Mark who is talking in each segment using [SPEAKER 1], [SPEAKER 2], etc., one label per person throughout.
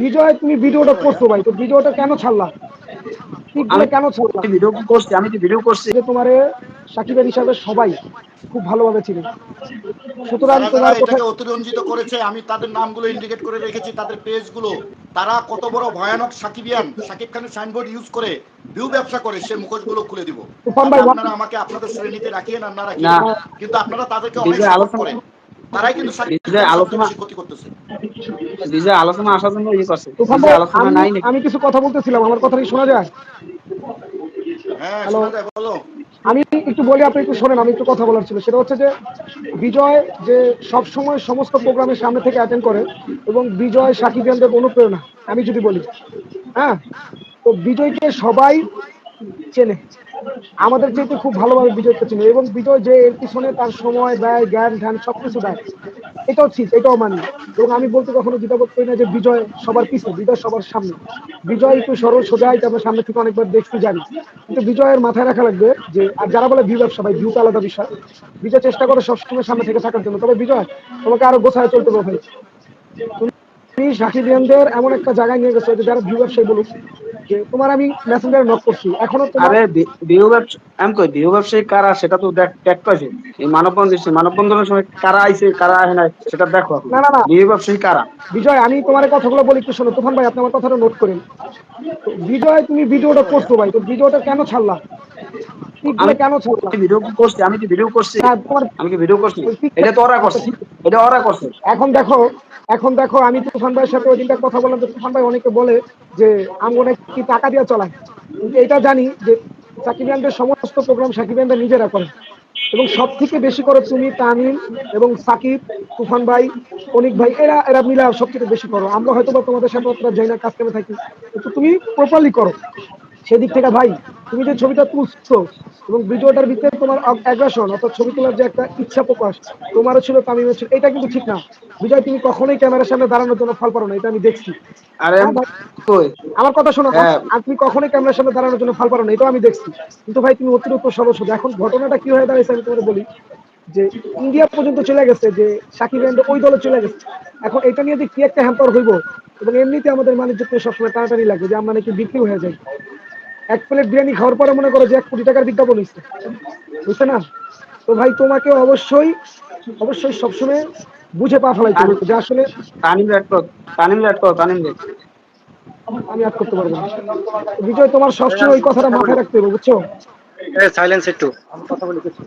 [SPEAKER 1] বিজয় তুমি ভিডিওটা করছ ভাই তো ভিডিওটা কেন ছাড়লা?
[SPEAKER 2] আমি
[SPEAKER 1] কেন ছাড়লা?
[SPEAKER 2] ভিডিও করছি? আমি যে ভিডিও করছি?
[SPEAKER 1] যে তোমার সাকিবের হিসাবে সবাই খুব ভালোভাবে চিনে সুতরাং তোমার
[SPEAKER 3] এটাকে অতিরঞ্জিত করেছে আমি তাদের নামগুলো ইন্ডিকেট করে রেখেছি তাদের পেজগুলো। তারা কত বড় ভয়ানক সাকিবিয়ান সাকিব খানের সাইনবোর্ড ইউজ করে ভিউ ব্যবসা করে সে মুখোশগুলো খুলে দিব।
[SPEAKER 1] তুফান ভাই,
[SPEAKER 3] আপনারা আমাকে আপনাদের শ্রেণীতে রাখিয়েন আর না রাখিয়ে কিন্তু আপনারা তাদেরকে অনেক করেন তারাই কিন্তু সাকিব
[SPEAKER 2] আলোচনা-
[SPEAKER 3] ক্ষতি করতেছে।
[SPEAKER 2] বিজয় আলোচনা আসার জন্য ইয়ে করছে। আলোচনা
[SPEAKER 1] আমি-
[SPEAKER 2] নাই
[SPEAKER 1] আমি কিছু কথা বলতেছিলাম আমার কথা কি শোনা যায়?
[SPEAKER 3] হ্যাঁ
[SPEAKER 1] হ্যালো।
[SPEAKER 3] শোনা যায়, বলো।
[SPEAKER 1] আমি একটু বলি আপনি একটু শোনেন আমি একটু কথা বলার ছিল। সেটা হচ্ছে যে বিজয় যে সব সময় সমস্ত প্রোগ্রামের সামনে থেকে অ্যাটেন্ড করে এবং বিজয় সাকিবিয়ানদের অনুপ্রেরণা আমি যদি বলি। হ্যাঁ? তো বিজয়কে সবাই চেনে। আমাদের যেহেতু খুব ভালোভাবে বিজয়কে চেনে এবং বিজয় যে এর পিছনে তার সময় দেয় জ্ঞান, ধ্যান সবকিছু দেয়, এটাও ঠিক, এটাও মানি। এবং আমি বলতে কখনো দ্বিধাবোধ করি না যে বিজয় সবার পিছনে, বিজয় সবার সামনে। বিজয় একটু সরল, সোজা এটা আমরা সামনে থেকে অনেকবার দেখতে জানি। কিন্তু বিজয়ের মাথায় রাখা লাগবে যে, আর যারা বলে ভিউ ব্যবসা ভাই ভিউটা আলাদা বিষয়। বিজয় চেষ্টা করে সবসময় সামনে থেকে থাকার জন্য। তবে বিজয়, তোমাকে আরও গোছায় চলতে হবে তুমি সাকিবিয়ানদের এমন একটা জায়গায় নিয়ে গেছো যে যারা ভিউ ব্যবসায়ী বলুক। যে তোমার আমি মেসেঞ্জারে নক করছি। এখনও
[SPEAKER 2] আরে বিহু ব্যবসা আমি কই বিহু ব্যবসায়ী কারা? সেটা তো এই মানববন্ধন মানববন্ধনের সময় কারা আইছে কারা নাই সেটা দেখো
[SPEAKER 1] না, না, না।
[SPEAKER 2] বিহু ব্যবসায়ী কারা?
[SPEAKER 1] বিজয় আমি তোমার কথাগুলো বলি একটু শোনো। তুফান ভাই আপনি আমার কথাটা নোট করেন। বিজয় তুমি ভিডিওটা করছ ভাই তো ভিডিওটা কেন ছাড়লা? কেন ছাড়লা?
[SPEAKER 2] ভিডিও করছি আমি কি ভিডিও করছি?
[SPEAKER 1] হ্যাঁ,
[SPEAKER 2] আমি কি ভিডিও করছি? এটা তো ওরা করছে। এটা ওরা করছে।
[SPEAKER 1] এখন দেখো এখন দেখো আমি তুফান ভাইয়ের সাথে ওই দিনটা কথা বললাম তো তুফান ভাই অনেকে বলে যে আমগো কি টাকা দিয়ে চলায়। কিন্তু এটা জানি যে সাকিবিয়ানদের সমস্ত প্রোগ্রাম সাকিবিয়ানদের নিজেরা করে এবং সব থেকে বেশি করো তুমি, তামিম এবং সাকিব, তুফান ভাই, অনিক ভাই, এরা এরা মিলা সব থেকে বেশি করো। আমরা হয়তো বা তোমাদের সাথে যাই না কাজ করে থাকি। কিন্তু তুমি প্রপারলি করো। সেদিক থেকে ভাই তুমি যে ছবিটা তুলছো এবং ভিডিওটার ভিতরে তোমার অ্যাগ্রেশন অর্থাৎ ছবি তোলার যে একটা ইচ্ছা প্রকাশ তোমারও ছিল তামিমের ছিল এটা কিন্তু ঠিক না। বিজয় তুমি কখনোই ক্যামেরার সামনে দাঁড়ানোর জন্য ফল পারো না এটা আমি দেখছি।
[SPEAKER 2] আরে
[SPEAKER 1] আমার কথা শোনো
[SPEAKER 2] হ্যাঁ।
[SPEAKER 1] আর তুমি কখনোই ক্যামেরার সামনে দাঁড়ানোর জন্য ফল পারো না এটাও আমি দেখছি। কিন্তু ভাই তুমি অতিরিক্ত সরস এখন ঘটনাটা কি হয়ে দাঁড়িয়েছে আমি তোমাকে বলি। যে ইন্ডিয়া পর্যন্ত চলে গেছে যে সাকিব আহমেদ ওই দলে চলে গেছে। এখন এটা নিয়ে যে কি একটা হ্যাম্পার হইব এবং এমনিতে আমাদের বাণিজ্য সবসময় টানাটানি লাগে যে আমরা নাকি বিক্রি হয়ে যাই। এক প্লেট বিরিয়ানি খাওয়ার পরে মনে করো যে এক কোটি টাকার বিজ্ঞাপন হয়েছে বুঝছে না? তো ভাই তোমাকে অবশ্যই অবশ্যই সবসময় বুঝে পা ফেলাইতে হবে যে আসলে
[SPEAKER 2] তানিম রেড কর তানিম রেড কর তানিম
[SPEAKER 1] আমি আর করতে পারব না। বিজয় তোমার সবসময় ওই কথাটা মাথায় রাখতে হবে বুঝছ?
[SPEAKER 4] সাইলেন্স একটু। আমি কথা বলি কিছু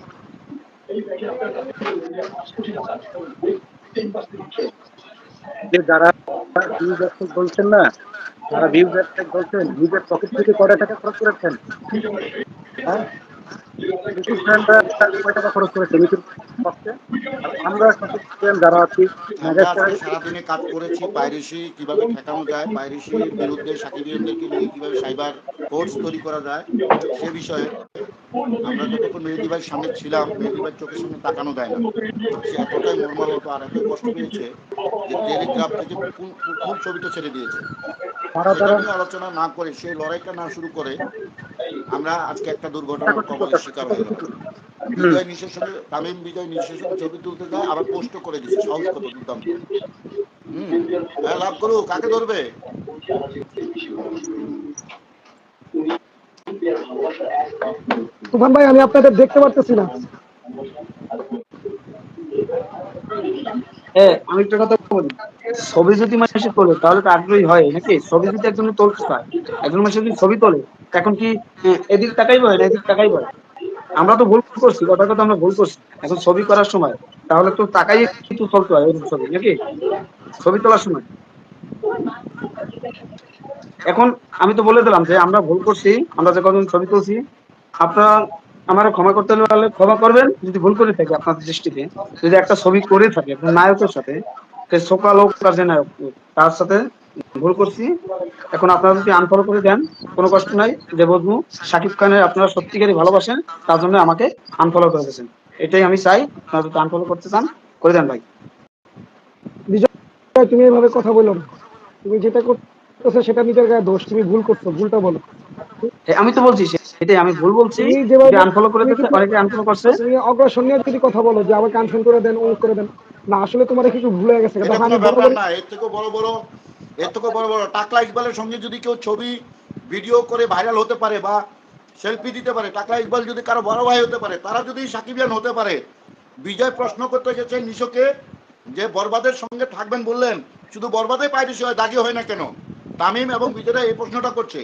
[SPEAKER 4] যে যারা ভিউজ ব্যবসায়িক বলছেন না, যারা ভিউজ ব্যবসায়িক বলছেন, নিজের পকেট থেকে কটা টাকা খরচ করেছেন? হ্যাঁ?
[SPEAKER 3] যায় যায় যতক্ষণ সামনে ছিলাম মেহেদি চোখের সামনে তাকানো দেয় না সে এতটাই মর্মাল আর এতই কষ্ট পেয়েছে যে টেলিগ্রাফ থেকে ফুল ছবিটা ছেড়ে দিয়েছে আলোচনা না করে সেই লড়াইটা না শুরু করে আমরা আজকে একটা দুর্ঘটনার কবলের শিকার হয়ে গেলাম বিজয় সঙ্গে তামিম বিজয় সঙ্গে ছবি তুলতে যায় আবার পোস্ট করে দিচ্ছে। সাহস কত দুর্দান্ত। হম। হ্যাঁ লাভ করুক। কাকে ধরবে?
[SPEAKER 1] তুফান ভাই আমি আপনাদের দেখতে পারতেছি না।
[SPEAKER 2] এ আমি একটা কথা বলি। ছবি যদি মানুষ তোলে তাহলে তো আগ্রহী হয় নাকি? ছবি যদি একজন তুলতে চায় একজন মানুষ যদি ছবি তোলে এখন কি এদিক তাকাই বলে না এদিক তাকাই বলে আমরা তো ভুল করছি কথা কথা আমরা ভুল করছি। এখন ছবি করার সময়, তাহলে তো তাকাই কিন্তু চলতে হয় ওরকম ছবি, নাকি? ছবি তোলার সময়। এখন আমি তো বলে দিলাম যে আমরা ভুল করছি, আমরা যে কজন ছবি তুলছি, আপনারা আমার ক্ষমা করতে পারলে ক্ষমা করবেন, যদি ভুল করে থাকে আপনার দৃষ্টিতে। যদি একটা ছবি করে থাকে, একজন নায়কের সাথে সকাল হোক আর যে নায়ক হোক, তার সাথে ভুল করছি। এখন আপনারা যদি আনফলো করে দেন কোনো কষ্ট নাই। যে বুঝব শাকিব খানের আপনারা সত্যিকারই ভালোবাসেন তার জন্য আমাকে আনফলো করে দিয়েছেন। এটাই আমি চাই আপনারা যদি আনফলো করতে চান করে দেন ভাই।
[SPEAKER 1] বিজয় তুমি এভাবে কথা বলো না। তুমি যেটা করতেছো সেটা নিজের গায়ে দোষ তুমি ভুল করছ ভুলটা বলো।
[SPEAKER 2] আমি তো বলছি সেটাই আমি ভুল বলছি
[SPEAKER 1] যেভাবে-
[SPEAKER 2] আনফলো করে অনেকে আনফলো করছে।
[SPEAKER 1] তুমি অগ্রসর নিয়ে যদি কথা বলো যে আমাকে করে দেন করে দেন না আসলে তোমার একটু ভুল হয়ে গেছে।
[SPEAKER 3] কোনো
[SPEAKER 1] আমি
[SPEAKER 3] ব্যাপার না এর থেকেও বড় বড় এর থেকে বড় বড়। টাকলা ইকবালের সঙ্গে যদি কেউ ছবি ভিডিও করে ভাইরাল হতে পারে বা সেলফি দিতে পারে টাকলা ইকবাল যদি কারও বড় ভাই হতে পারে তারা যদি সাকিবিয়ান হতে পারে বিজয় প্রশ্ন করতে গেছে নিশোকে যে বরবাদের সঙ্গে থাকবেন বললেন শুধু বরবাদে পাইরেসি হয় দাগি হয় না কেন? তামিম এবং বিজয়রা এই প্রশ্নটা করছে।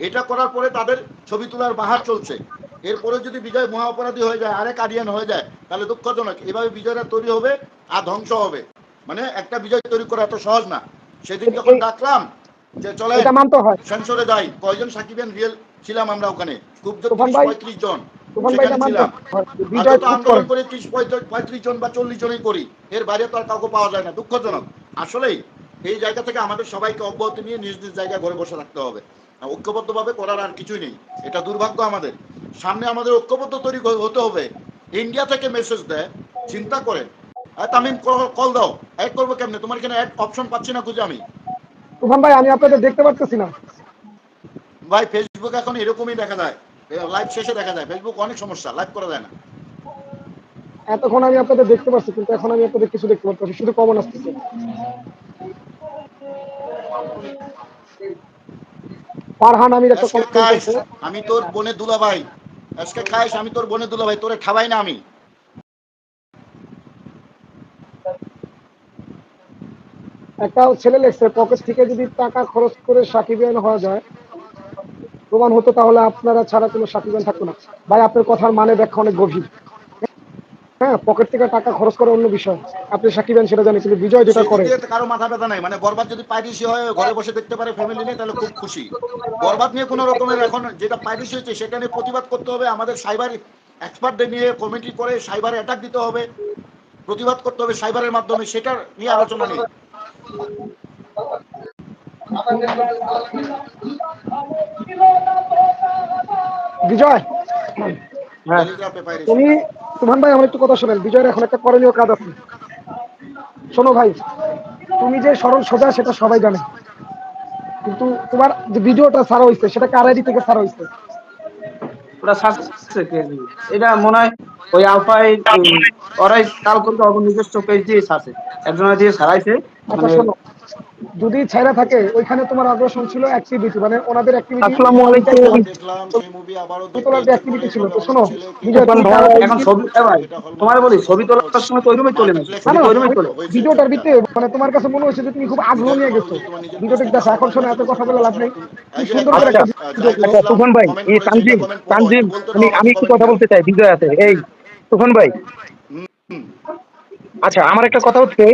[SPEAKER 3] এটা করার পরে তাদের ছবি তোলার বাহার চলছে। এরপরে যদি বিজয় মহা অপরাধী হয়ে যায় আরেক আরিয়ান হয়ে যায় তাহলে দুঃখজনক। এভাবে বিজয়রা তৈরি হবে আর ধ্বংস হবে। মানে একটা বিজয় তৈরি করা এত সহজ না। সেদিন যখন ডাকলাম যে চলে সেন্সরে যাই। কয়জন সাকিবিয়ান রিয়েল ছিলাম আমরা ওখানে? খুব পঁয়ত্রিশ জন। আন্দোলন
[SPEAKER 1] করে
[SPEAKER 3] ত্রিশ পঁয়ত্রিশ জন বা চল্লিশ জনই করি। এর বাইরে তো আর কাউকে পাওয়া যায় না। দুঃখজনক। আসলেই এই জায়গা থেকে আমাদের সবাইকে অব্যাহতি নিয়ে নিজ নিজ জায়গায় ঘরে বসে থাকতে হবে। ঐক্যবদ্ধভাবে করার আর কিছুই নেই। এটা দুর্ভাগ্য আমাদের। সামনে আমাদের ঐক্যবদ্ধ তৈরি হতে হবে। ইন্ডিয়া থেকে মেসেজ দেয় চিন্তা করেন। আর তামিম কল দাও। অ্যাড করব কেমনে? তোমার এখানে অ্যাড অপশন পাচ্ছি না খুঁজে আমি।
[SPEAKER 1] তুফান ভাই আমি আপনাদের দেখতে পারতেছি না।
[SPEAKER 3] ভাই ফেসবুক এখন এরকমই দেখা যায় লাইভ শেষে দেখা যায় ফেসবুক অনেক সমস্যা লাইভ করা যায় না।
[SPEAKER 1] এতক্ষণ আমি আপনাদের দেখতে পাচ্ছি কিন্তু এখন আমি আপনাদের কিছু দেখতে পাচ্ছি শুধু কমন আসতেছে। ফারহান আমির একটা।
[SPEAKER 3] আমি তোর বনে আজকে খাইস আমি তোর বনে তোরে খাবাই না আমি।
[SPEAKER 1] একটা ছেলে লেখছে পকেট থেকে যদি টাকা খরচ করে সাকিবিয়ান হওয়া যায় প্রমাণ হতো তাহলে আপনারা ছাড়া কোনো সাকিবিয়ান থাকতো না। ভাই আপনার কথার মানে ব্যাখ্যা অনেক গভীর। পকেট থেকে টাকা খরচ করা অন্য বিষয়। আপনি সাকিবিয়ান সেটা জানেন কিন্তু বিজয় যেটা করে।
[SPEAKER 3] কারও মাথা ব্যথা নাই। মানে বরবাদ যদি পাইরিসি হয় ঘরে বসে দেখতে পারে ফ্যামিলি নিয়ে তাহলে খুব খুশি। বরবাদ নিয়ে কোনো রকমের এখন যেটা পাইরিসি হয়েছে সেটা নিয়ে প্রতিবাদ করতে হবে। আমাদের সাইবার এক্সপার্টদের নিয়ে কমিটি করে সাইবার অ্যাটাক দিতে হবে। প্রতিবাদ করতে হবে সাইবারের মাধ্যমে সেটা নিয়ে আলোচনা নেই।
[SPEAKER 1] বিজয়
[SPEAKER 2] হ্যাঁ।
[SPEAKER 1] তুমি তুমান ভাই আমার একটু কথা শোনেন। বিজয়ের এখন একটা করণীয় কাজ আছে। শোনো ভাই তুমি যে সরল সোজা সেটা সবাই জানে। কিন্তু তোমার যে ভিডিওটা ছাড়া হয়েছে সেটা কার আইডি থেকে ছাড়া হয়েছে
[SPEAKER 2] কে দিয়ে। এটা মনে হয় ওই আলফাই ওরাই কাল করতে ওর নিজস্ব পেজ দিয়ে ছাড়ছে একজনের দিয়ে ছাড়াইছে
[SPEAKER 1] আচ্ছা
[SPEAKER 2] মানে
[SPEAKER 1] শোনো। যদি ছাইরা থাকে ওইখানে তোমার আগ্রাসন ছিল অ্যাক্টিভিটি মানে ওনাদের অ্যাক্টিভিটি
[SPEAKER 2] আসসালামু আলাইকুম।
[SPEAKER 3] দেখলাম সেই মুভি
[SPEAKER 1] তোলার যে activity ছিল, তো শোনো,
[SPEAKER 2] এখন ভাই, এখন ছবি এ ভাই তোমার বলি ছবি তোলার সময় তো ওই রুমে চলে না ছবি তো ওই রুমে চলে
[SPEAKER 1] ভিডিওটার ভিতরে মানে তোমার কাছে মনে হচ্ছে যে তুমি খুব আগ্রহ নিয়ে গেছো। ভিডিওটা দেখো এখন শোনো এত কথা বলে লাভ নেই। কি সুন্দর করে একটা ভিডিও
[SPEAKER 5] আচ্ছা তুফান ভাই এই তানজিম তানজিম আমি আমি একটু কথা বলতে চাই বিজয় আছে। এই তুফান ভাই। আচ্ছা আমার একটা কথা হচ্ছে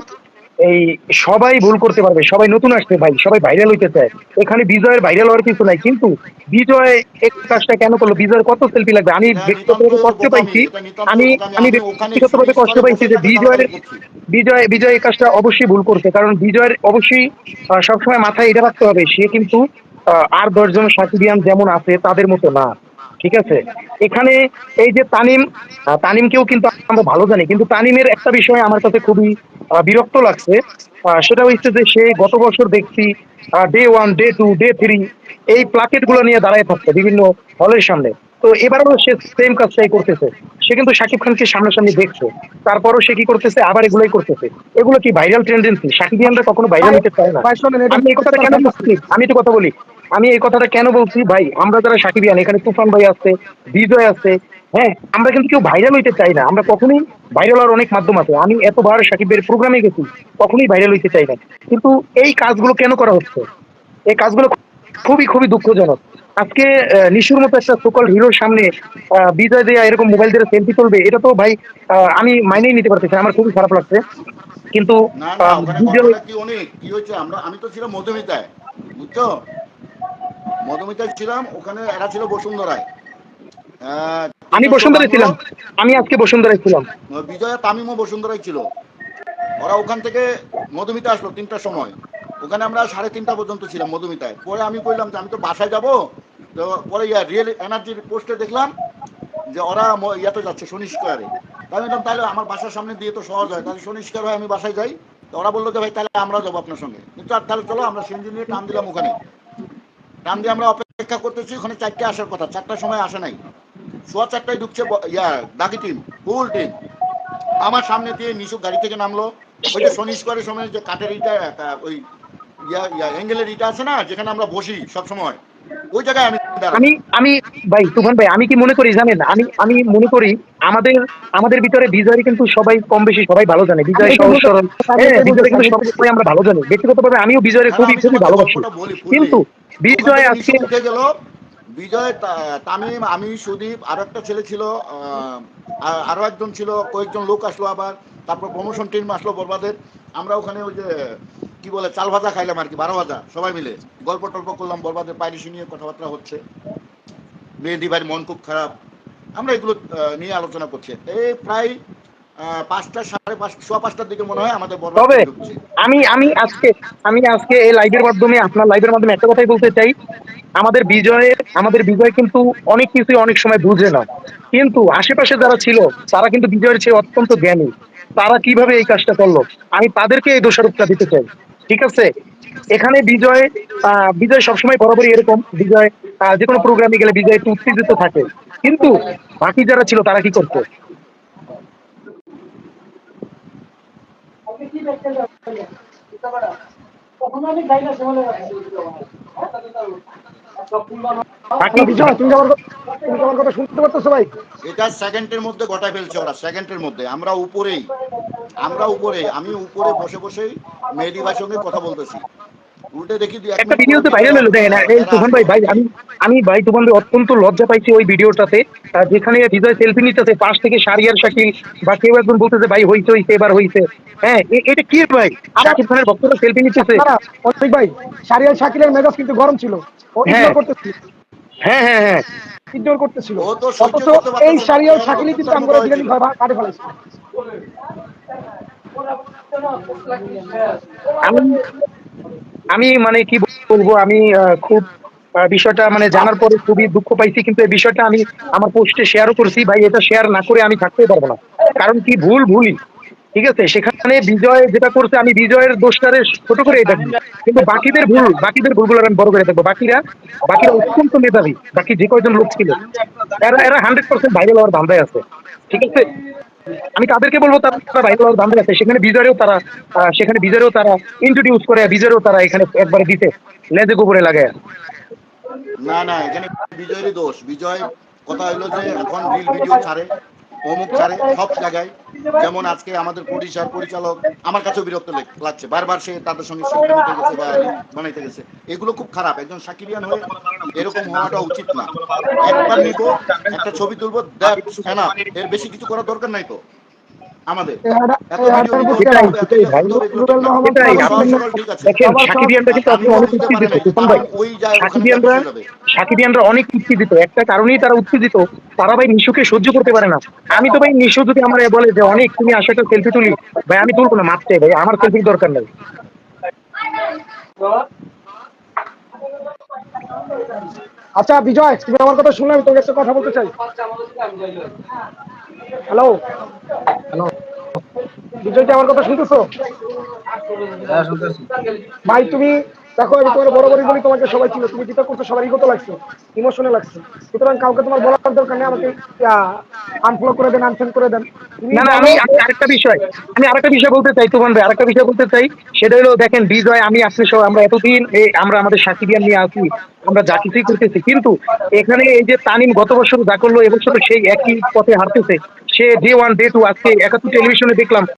[SPEAKER 5] এই সবাই ভুল করতে পারবে, সবাই নতুন আসছে ভাই, সবাই ভাইরাল হইতে চায় এখানে বিজয়ের ভাইরাল হওয়ার কিছু নাই, কিন্তু বিজয় এক কাজটা কেন করল? বিজয়ের কত সেলফি লাগবে? আমি ব্যক্তিগতভাবে কষ্ট পাইছি। আমি আমি ব্যক্তিগতভাবে কষ্ট পাইছি যে বিজয়ের, বিজয় বিজয় এই কাজটা অবশ্যই ভুল করছে, কারণ বিজয়ের অবশ্যই সবসময় মাথায় এটা রাখতে হবে, সে কিন্তু আর দশজন সাকিবিয়ান যেমন আছে, তাদের মতো না, ঠিক আছে? এখানে এই যে তানিম তানিমকেও কিন্তু আমরা ভালো জানি, কিন্তু তানিমের একটা বিষয় আমার কাছে খুবই বিরক্ত লাগছে। সেটা হচ্ছে যে সে গত বছর দেখছি day one day two day three এই প্লাকেটগুলো নিয়ে দাঁড়ায় থাকছে বিভিন্ন হলের সামনে। তো এবারও সে সেম কাজটাই করতেছে। সে কিন্তু শাকিব খানকে সামনাসামনি দেখছে। তারপরও সে কি করতেছে? আবার এগুলোই করতেছে। এগুলো কি ভাইরাল টেন্ডেন্সি সাকিবিয়ানরা কখনো ভাইরাল হতে চায় না। আমি এই কথাটা কেন বলছি? আমি একটু কথা বলি। আমি এই কথাটা কেন বলছি? ভাই আমরা যারা সাকিবিয়ান এখানে তুফান ভাই আছে বিজয় আছে হ্যাঁ আমরা কিন্তু কেউ ভাইরাল হইতে চাই না। আমরা কখনোই ভাইরাল হওয়ার অনেক মাধ্যম আছে। আমি এতবার সাকিবের প্রোগ্রামে গেছি কখনোই ভাইরাল হইতে চাই না। কিন্তু এই কাজগুলো কেন করা হচ্ছে? এই কাজগুলো খুবই খুবই দুঃখজনক। আজকে নিশুর মতো একটা সকল হিরোর সামনে বিজয় দেয়া এরকম মোবাইল দিয়ে সেলফি তুলবে এটা তো ভাই আমি মাইনেই নিতে পারতেছি আমার খুবই খারাপ লাগছে। কিন্তু
[SPEAKER 3] কি হয়েছে? আমরা আমি তো ছিলাম মধুমিতায় বুঝছ? মধুমিতায় ছিলাম ওখানে এরা ছিল বসুন্ধরায়।
[SPEAKER 5] আমি বসুন্ধরায় ছিলাম। আমি আজকে বসুন্ধরায় ছিলাম।
[SPEAKER 3] বিজয়া তামিমও বসুন্ধরায় ছিল। ওরা ওখান থেকে মধুমিতা আসলো তিনটার সময়। ওখানে আমরা সাড়ে তিনটা পর্যন্ত ছিলাম মধুমিতায়। পরে আমি কইলাম যে আমি তো বাসায় যাব। তো পরে ইয়া রিয়েল এনার্জির পোস্টে দেখলাম যে ওরা ইয়াতে যাচ্ছে শনি স্কোয়ারে। আমি বললাম তাহলে আমার বাসার সামনে দিয়ে তো সহজ হয় তাহলে শনি স্কোয়ার হয় আমি বাসায় যাই। তো ওরা বলল যে ভাই তাহলে আমরা যাব আপনার সঙ্গে। কিন্তু আর তাহলে চলো আমরা সেঞ্জি নিয়ে টান দিলাম ওখানে। টান দিয়ে আমরা অপেক্ষা করতেছি ওখানে চারটে আসার কথা। চারটার সময় আসে নাই। সোয়া চারটায় ঢুকছে ইয়া টিম ফুল টিম আমার সামনে দিয়ে নিশু গাড়ি থেকে নামলো। ওই যে শনি স্কোয়ারের সময় যে কাঠের ইটা ওই ইয়া ইয়া অ্যাঙ্গেলের ইটা আছে না যেখানে আমরা বসি সব সময় ওই জায়গায় আমি
[SPEAKER 5] আমি আমি ভাই তুফান ভাই আমি কি মনে করি জানেন? আমি আমি মনে করি আমাদের আমাদের ভিতরে বিজয় কিন্তু সবাই কম বেশি সবাই ভালো জানে। বিজয় সহজ সরল। হ্যাঁ বিজয় কিন্তু সবসময় আমরা ভালো জানি। ব্যক্তিগতভাবে আমিও বিজয়ের খুবই খুবই ভালোবাসি। কিন্তু বিজয় আজকে
[SPEAKER 3] বিজয় তামিম আমি সুদীপ আরও একটা ছেলে ছিল আরও একজন ছিল, কয়েকজন লোক আসলো আবার, তারপর প্রমোশন টিম আসলো বরবাদের আমরা ওখানে ওই যে, কি বলে, চাল ভাজা খাইলাম আর কি, বারো ভাজা, সবাই মিলে। গল্প টল্প করলাম বরবাদের পাইরিশি নিয়ে কথাবার্তা হচ্ছে। মেহেদি ভাইয়ের মন খুব খারাপ। আমরা এগুলো নিয়ে আলোচনা করছি। এই প্রায় পাঁচটা সাড়ে পাঁচ সোয়া পাঁচটার দিকে মনে হয় আমাদের
[SPEAKER 5] তবে আমি আমি আজকে আমি আজকে এই লাইভের মাধ্যমে আপনার লাইভের মাধ্যমে একটা কথাই বলতে চাই। আমাদের বিজয়ের আমাদের বিজয় কিন্তু অনেক কিছুই অনেক সময় বুঝে না। কিন্তু আশেপাশে যারা ছিল তারা কিন্তু বিজয়ের চেয়ে অত্যন্ত জ্ঞানী। তারা কীভাবে এই কাজটা করল? আমি তাদেরকে এই দোষারোপটা দিতে চাই। ঠিক আছে? এখানে বিজয় আহ, বিজয় সবসময় বরাবরই এরকম। বিজয় যে কোনো প্রোগ্রামে গেলে বিজয় একটু উত্তেজিত থাকে। কিন্তু বাকি যারা ছিল তারা কি করতো বাকি
[SPEAKER 1] হ্যালো, বিজয় তুমি কি আমার কথা- তুমি কি আমার কথা শুনতে পারতেছো ভাই
[SPEAKER 3] এটা সেকেন্ডের মধ্যে গটায় ফেলছে ওরা সেকেন্ডের মধ্যে। আমরা উপরেই। আমরা উপরে আমি উপরে বসে বসেই মেহেদিবার সঙ্গে কথা বলতেছি। উল্টে দেখি
[SPEAKER 5] একটা ভিডিওতে ভাইরাল হলো দেখেন এই তুফান ভাই ভাই আমি আমি ভাই তুফান ভাই অত্যন্ত লজ্জা পাইছি ওই ভিডিওটাতে যেখানে বিজয় সেলফি নিতেছে পাশ থেকে সারিয়ার শাকিল বা কেউ একজন বলতেছে ভাই হইছে হইছে এবার হইছে। হ্যাঁ এটা কি ভাই? শাকিব খানের ভক্তরা সেলফি নিতেছে।
[SPEAKER 1] না, ভাই শারিয়াল শাকিলের মেজাজ কিন্তু গরম ছিল। ও
[SPEAKER 5] হ্যাঁ।
[SPEAKER 1] ইগনোর করতেছিল।
[SPEAKER 5] হ্যাঁ হ্যাঁ হ্যাঁ।
[SPEAKER 1] ইগনোর করতেছিল।
[SPEAKER 3] ও তো সহ্য
[SPEAKER 1] অথচ এই
[SPEAKER 3] না,
[SPEAKER 1] শাকিলই কিন্তু আমরা বিরিয়ানি কাটে ফেলাইছে
[SPEAKER 5] আমি আমি মানে কি বলব, আমি খুব বিষয়টা মানে জানার পরে খুবই দুঃখ পাইছি, কিন্তু এই বিষয়টা আমি আমার পোস্টে শেয়ারও করছি। ভাই, এটা শেয়ার না করে আমি থাকতেই পারব না। কারণ কি, ভুল ভুলই। ঠিক আছে? সেখানে বিজয় যেটা করছে, আমি বিজয়ের দোষটারে ছোট করে এটা কিন্তু বাকিদের ভুল, বাকিদের ভুলগুলো আমি বড় করে দেখব। বাকিরা বাকিরা অত্যন্ত মেধাবী। বাকি যে কয়জন লোক ছিল, এরা এরা হান্ড্রেড পার্সেন্ট ভাইরাল হওয়ার ধান্দায় আছে। ঠিক আছে? আমি তাদেরকে বলব, তারা ভাইরাল দাম আছে। সেখানে বিজয়েরও তারা সেখানে বিজয়েরও তারা ইন্ট্রোডিউস করে, বিজয়েরও তারা এখানে একবারে দিতে, লেজে গোবরে লাগে
[SPEAKER 3] না না, এখানে বিজয়েরই দোষ। বিজয়, কথা হলো যে এখন রিল ভিডিও ছাড়ে। অমুক ছাড়ে সব জায়গায়, যেমন আজকে আমাদের প্রডিউসার পরিচালক আমার কাছেও বিরক্ত লেগ- লাগছে। বারবার সে তাদের সঙ্গে বানাইতে গেছে। এগুলো খুব খারাপ। একজন সাকিবিয়ান হয়ে এরকম হওয়াটা উচিত না। একবার নিব, একটা ছবি তুলবো, দেখ এর বেশি কিছু করার দরকার নাই তো। আমাদের।
[SPEAKER 5] সাকিবিয়ানরা অনেক উত্তেজিত একটা কারণেই তারা উত্তেজিত। তারা ভাই নিশুকে সহ্য করতে পারে না। আমি তো ভাই নিশু যদি আমার বলে যে অনেক তুমি আসো একটা সেলফি তুলি ভাই আমি তুলবো না মারতে ভাই আমার সেলফির দরকার নেই।
[SPEAKER 1] আচ্ছা বিজয় তুমি আমার কথা শুনলে আমি তোমাকে একটা কথা বলতে চাই। হ্যালো হ্যালো বিজয় আমার কথা শুনতেছো। ভাই তুমি দেখো আমি তোমার বরাবরই বলি তোমাকে সবাই ছিল তুমি যেটা করছ সবার ইগোতে লাগছে ইমোশনে লাগছে। সুতরাং কাউকে তোমার বলার দরকার নেই আমাকে আনফলো করে দেন আনফ্রেন্ড করে দেন।
[SPEAKER 5] না না আমি আরেকটা বিষয় আমি আরেকটা বিষয় বলতে চাই তুমান ভাই আরেকটা বিষয় বলতে চাই সেটা হলো দেখেন বিজয় আমি আপনি সহ আমরা এতদিন এই আমরা আমাদের সাকিবিয়ান নিয়ে আসি আমরা যা কিছুই করতেছি কিন্তু এখানে এই যে তানিম গত বছর যা করল এবছর সেই একই পথে হারতেছে সে ডে ওয়ান ডে টু আজকে একাত্তর টেলিভিশনে দেখলাম